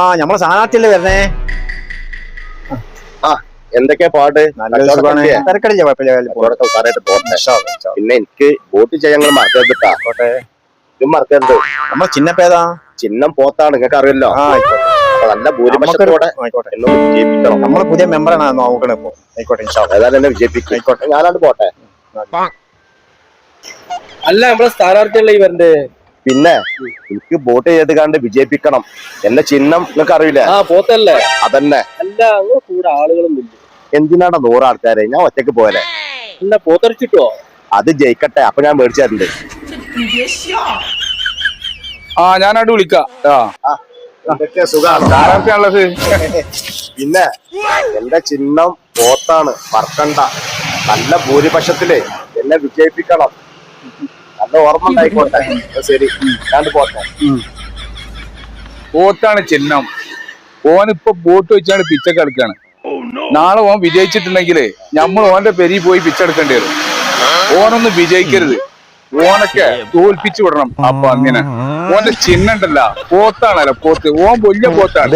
ആ നമ്മളെ സ്ഥാനാർത്ഥിയല്ലേ വരണേ ആ എന്തൊക്കെയാ തിരക്കടില്ല പോട്ടെ. പിന്നെ എനിക്ക് വോട്ട് ചെയ്യാൻ നിങ്ങൾ മറക്കരുത് കേട്ടോ ഇതും മറക്കരുത്. നമ്മളെ ചിന്നപ്പേതാ ചിഹ്നം പോത്താണ് നിങ്ങൾക്ക് അറിയല്ലോ നല്ല ഭൂരിപക്ഷത്തോടെ വിജയിപ്പിക്കണം. നമ്മൾ പുതിയ മെമ്പറാണ് നോക്കണേ ഇപ്പൊ. ആയിക്കോട്ടെ. ഏതായാലും എന്നെ വിജയിപ്പിക്കും. ആയിക്കോട്ടെ. ഞാനാണ്ട് പോട്ടെ. അല്ല നമ്മളെ സ്ഥാനാർത്ഥിയല്ലേ ഈ വരണ്ടേ പിന്നെ എനിക്ക് വോട്ട് ചെയ്ത് കണ്ട് വിജയിപ്പിക്കണം എന്റെ ചിഹ്നം നിങ്ങൾക്ക് അറിയില്ല ആ പോത്തല്ലേ? അതന്നെ. അല്ല കൂടെ ആളുകളൊന്നും എന്തിനാണ് നൂറ് ആൾക്കാരെ? ഞാൻ ഒറ്റയ്ക്ക് പോലെ അല്ല പോത്തടിച്ചിട്ടോ അത് ജയിക്കട്ടെ അപ്പൊ ഞാൻ മേടിച്ചിട്ടുണ്ട് ആ ഞാനായിട്ട് വിളിക്കാം. പിന്നെ എന്റെ ചിഹ്നം പോത്താണ് മറക്കണ്ട. നല്ല ഭൂരിപക്ഷത്തിൽ എന്നെ വിജയിപ്പിക്കണം. ഓർമ്മ ഉണ്ടായിക്കോട്ടെ. ശരി. പോട്ടെ. പോത്താണ് ചിഹ്നം. ഓനിപ്പോ ബോട്ട് വെച്ചാണ് പിച്ചൊക്കെ എടുക്കാണ് നാളെ ഓൻ വിജയിച്ചിട്ടുണ്ടെങ്കിൽ നമ്മൾ ഓന്റെ പെരി പോയി പിച്ചെടുക്കേണ്ടി വരും. ഓനൊന്നും വിജയിക്കരുത്. ഓനൊക്കെ തോൽപ്പിച്ചു വിടണം. അപ്പൊ അങ്ങനെ. ഓന്റെ ചിഹ്നം ഉണ്ടല്ല. പോത്താണല്ലോ പോത്ത്. ഓൻ വലിയ പോത്താണ്.